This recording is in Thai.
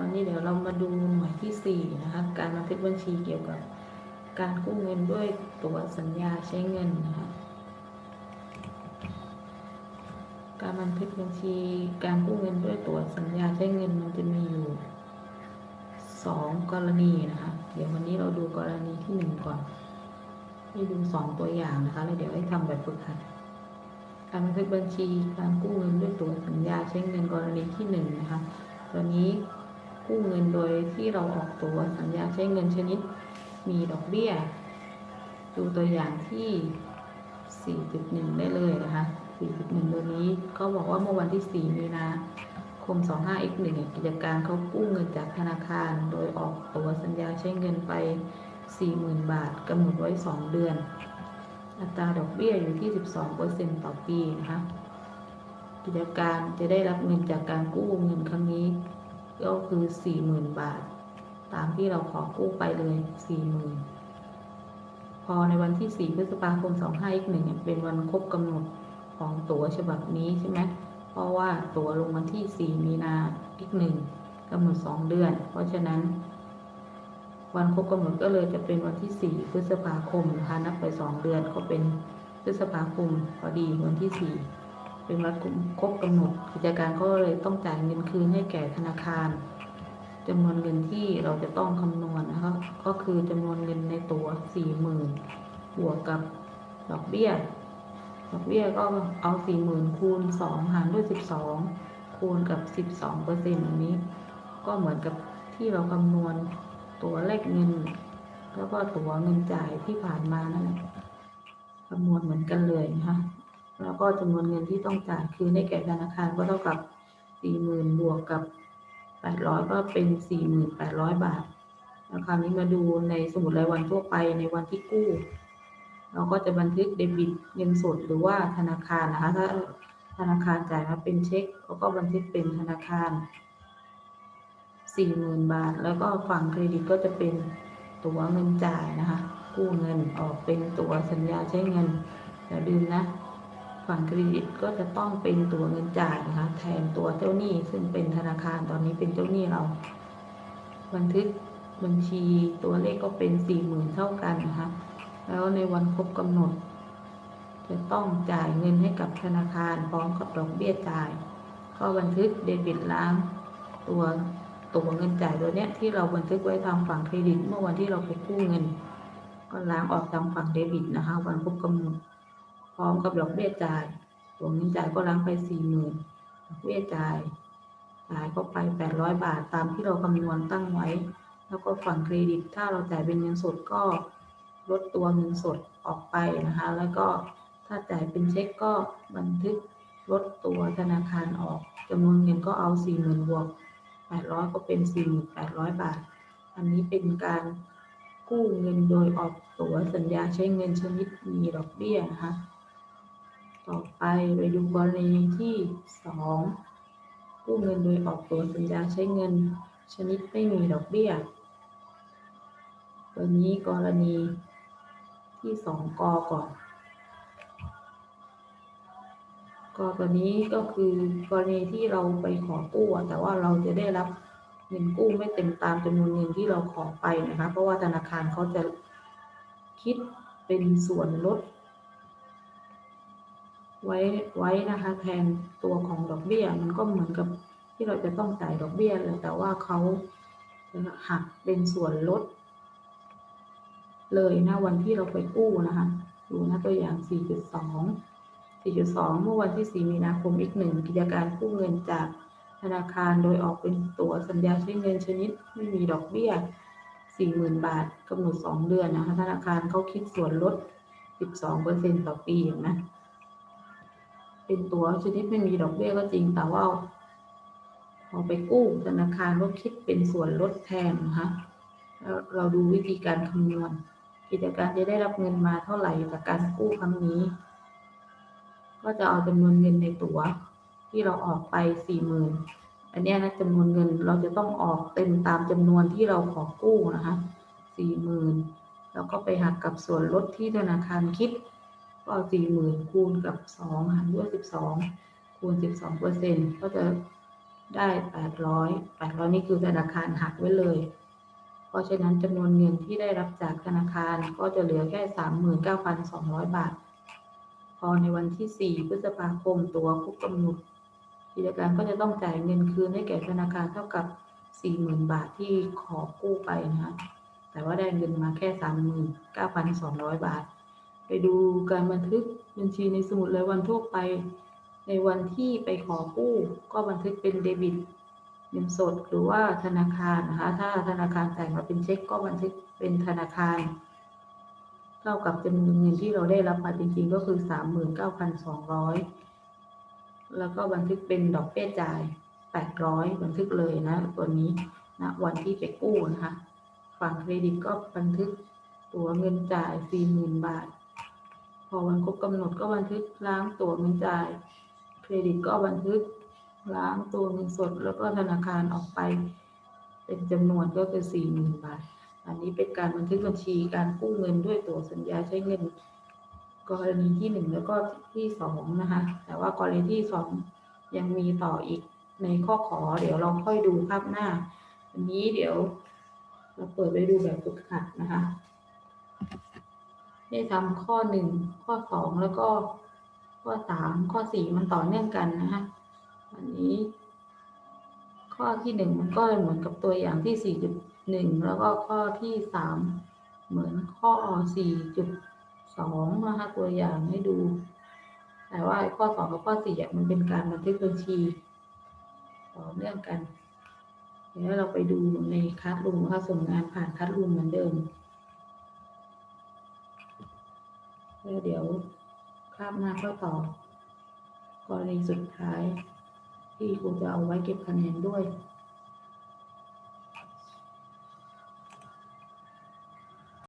วันนี้เดี๋ยวเรามาดูหน่วยที่สี่นะคะ การบันทึกบัญชีเกี่ยวกับการกู้เงินด้วยตัวสัญญาใช้เงินนะคะ การบันทึกบัญชีการกู้เงินด้วยตัวสัญญาใช้เงินมันจะมีอยู่สองกรณีนะคะ เดี๋ยววันนี้เราดูกรณีที่หนึ่งก่อนให้ดูสองตัวอย่างนะคะแล้วเดี๋ยวให้ทำแบบฝึกหัดการบันทึกบัญชีการกู้เงินด้วยตัวสัญญาใช้เงินกรณีที่หนึ่งนะคะตัวนี้ กู้เงินโดยที่เราออกตัวสัญญาใช้เงินชนิดมีดอกเบี้ย ดูตัวอย่างที่ 4.1 ได้เลยนะคะ 4.1 ตัวนี้เขาบอกว่าเมื่อวันที่ 4 มีนาคม 25 x 1 กิจการเขากู้เงินจากธนาคาร โดยออกตัวสัญญาใช้เงินไป 40,000 บาทกำหนดไว้ 2 เดือน อัตราดอกเบี้ยอยู่ที่ 12%ต่อปีนะคะกิจการจะได้รับเงินจากการกู้เงินครั้งนี้ ก็คือ40,000บาท ตามที่เราขอกู้ไปเลย40,000พอในวันที่4พฤษภาคม25อีกหนึ่งเป็นวันครบกำหนดของตั๋วฉบับนี้ใช่ไหมเพราะว่าตั๋วลงวันที่4มีนาอีกหนึ่งกำหนด2เดือน เพราะฉะนั้นวันครบกำหนดก็เลยจะเป็นวันที่ 4 พฤษภาคมนะคะนับไป 2 เดือนก็เป็นพฤษภาคมพอดีวันที่ 4 เป็นวันครบกำหนดกิจการก็เลยต้องจ่ายเงินคืนให้แก่ธนาคารจำนวนเงินที่เราจะต้องคำนวณนะคะก็คือจำนวนเงินในตัว40,000บวกกับดอกเบี้ย ดอกเบี้ยก็เอา40,000คูณ2หารด้วย12คูณกับ12เปอร์เซ็นต์อันนี้ ก็เหมือนกับที่เราคำนวณตัวเลขเงิน แล้วก็ตัวเงินจ่ายที่ผ่านมานั่นแหละคำนวณเหมือนกันเลยนะคะ แล้วก็จำนวนเงินที่ต้องจ่ายคือให้แก่ธนาคารก็เท่ากับ 40,000 บวกกับ 800 ก็เป็น 4,800 บาทแล้วคราวนี้มาดูในสมุดรายวันทั่วไปในวันที่กู้ เราก็จะบันทึกเดบิตเงินสดหรือว่าธนาคารนะคะถ้าธนาคารจ่ายมาเป็นเช็คเราก็บันทึกเป็นธนาคาร 40,000 บาท แล้วก็ฝั่งเครดิตก็จะเป็นตัวเงินจ่ายนะคะ กู้เงินออกเป็นตัวสัญญาใช้เงินอย่าลืมนะ ฝั่งเครดิตก็จะต้องเป็นตัวเงินจ่ายนะคะ แทนตัวเจ้าหนี้ซึ่งเป็นธนาคารตอนนี้เป็นเจ้าหนี้เรา บันทึกบัญชีตัวเลขก็เป็น40,000เท่ากันนะคะ แล้วในวันครบกำหนด จะต้องจ่ายเงินให้กับธนาคารพร้อมกับดอกเบี้ยจ่าย ก็บันทึกเดบิตล้างตัวตัวเงินจ่ายตัวเนี้ยที่เราบันทึกไว้ทางฝั่งเครดิต เมื่อวันที่เราไปกู้เงิน ก็ล้างออกทางฝั่งเดบิตนะคะ วันครบกำหนด พร้อมกับดอกเบี้ยจ่ายตัวเงินจ่ายก็ล้างไปสี่หมื่นดอกเบี้ยจ่ายจ่ายก็ไปแปดร้อยบาทตามที่เราคำนวณตั้งไว้ แล้วก็ฝั่งเครดิตถ้าเราจ่ายเป็นเงินสดก็ลดตัวเงินสดออกไปนะคะ แล้วก็ถ้าจ่ายเป็นเช็คก็บันทึกลดตัวธนาคารออกจำนวนเงินก็เอาสี่หมื่นบวกแปดร้อยก็เป็นสี่หมื่นแปดร้อยบาท อันนี้เป็นการกู้เงินโดยออกตัวสัญญาใช้เงินชนิดมีดอกเบี้ยนะคะ ต่อไปไปดูกรณีที่สองกู้เงินโดยออกตัวสัญญาใช้เงิน ชนิดไม่มีดอกเบี้ย ตัวนี้กรณีที่สองกก่อน กอตัวนี้ก็คือกรณีที่เราไปขอกู้แต่ว่าเราจะได้รับเงินกู้ไม่เต็มตามจำนวนเงินที่เราขอไปนะคะ เพราะว่าธนาคารเขาจะคิดเป็นส่วนลด ไว้ไว้นะคะแทนตัวของดอกเบี้ย มันก็เหมือนกับที่เราจะต้องจ่ายดอกเบี้ยเลยแต่ว่าเขาหักเป็นส่วนลด เลยนะวันที่เราไปกู้นะคะดูนะตัวอย่าง 4.2 4.2 เมื่อวันที่ 4 มีนาคมอีกหนึ่งกิจการกู้เงินจากธนาคารโดยออกเป็นตัวสัญญาใช้เงินชนิดไม่มีดอกเบี้ย 40,000 บาทกำหนด 2 เดือนนะคะธนาคารเขาคิดส่วนลด 12%ต่อปีเห็นไหม เป็นตัวชนิดไม่มีดอกเบี้ยก็จริงแต่ว่าพอไปกู้ธนาคารก็คิดเป็นส่วนลดแทนนะคะแล้วเราดูวิธีการคำนวณ กิจการจะได้รับเงินมาเท่าไหร่จากการกู้ครั้งนี้ ก็จะเอาจำนวนเงินในตั๋วที่เราออกไปสี่หมื่นอันนี้นะจำนวนเงินเราจะต้องออกเต็มตามจำนวนที่เราขอกู้นะคะสี่หมื่นแล้วก็ไปหักกับส่วนลดที่ธนาคารคิด ก็สี่หมื่นคูณกับสองหารด้วยสิบสองคูณสิบสองเปอร์เซ็นก็จะได้แปดร้อยแปดร้อยนี่คือธนาคารหักไว้เลย เพราะฉะนั้นจำนวนเงินที่ได้รับจากธนาคารก็จะเหลือแค่สามหมื่นเก้าพันสองร้อยบาท พอในวันที่สี่พฤษภาคมตัวครบกำหนดกิจการก็จะต้องจ่ายเงินคืนให้แก่ธนาคารเท่ากับสี่หมื่นบาทที่ขอกู้ไปนะคะแต่ว่าได้เงินมาแค่สามหมื่นเก้าพันสองร้อยบาท ไปดูการบันทึกบัญชีในสมุดรายวันทั่วไป ในวันที่ไปขอกู้ก็บันทึกเป็นเดบิตเงินสดหรือว่าธนาคารนะคะ ถ้าธนาคารจ่ายมาเป็นเช็คก็บันทึกเป็นธนาคาร เท่ากับจำนวนเงินที่เราได้รับมาจริงๆ ก็คือสามหมื่นเก้าพันสองร้อยแล้วก็บันทึกเป็นดอกเบี้ยจ่ายแปดร้อยบันทึกเลยนะ ตัวนี้ณวันที่ไปกู้นะคะ ฝั่งเครดิตก็บันทึกตัวเงินจ่ายสี่หมื่นบาท พอวันครบกำหนดก็บันทึกล้างตัวเงินจ่าย เครดิตก็บันทึกล้างตัวเงินสด แล้วก็ธนาคารออกไป เป็นจำนวนก็คือสี่หมื่นบาท อันนี้เป็นการบันทึกบัญชีการกู้เงินด้วยตัวสัญญาใช้เงิน กรณีที่หนึ่งแล้วก็ที่สองนะคะ แต่ว่ากรณีที่สองยังมีต่ออีกในข้อขอ เดี๋ยวเราค่อยดูภาพหน้า อันนี้เดี๋ยว เราเปิดไปดูแบบฝึกหัดนะคะ ได้ทำข้อหนึ่งข้อสองแล้วก็ข้อสามข้อสี่มันต่อเนื่องกันนะคะอันนี้ ข้อที่หนึ่งมันก็เหมือนกับตัวอย่างที่สี่จุดหนึ่งแล้วก็ข้อที่สามเหมือนข้อสี่จุดสองนะคะตัวอย่างให้ดู แต่ว่าข้อสองกับข้อสี่มันเป็นการบันทึกบัญชีต่อเนื่องกันเดี๋ยวเราไปดูในคัสรูมนะคะส่งงานผ่านคัสรูมเหมือนเดิม แล้วเดี๋ยวคราบหน้าค่อยต่อกรณีสุดท้าย ที่ครูจะเอาไว้เก็บคะแนนด้วย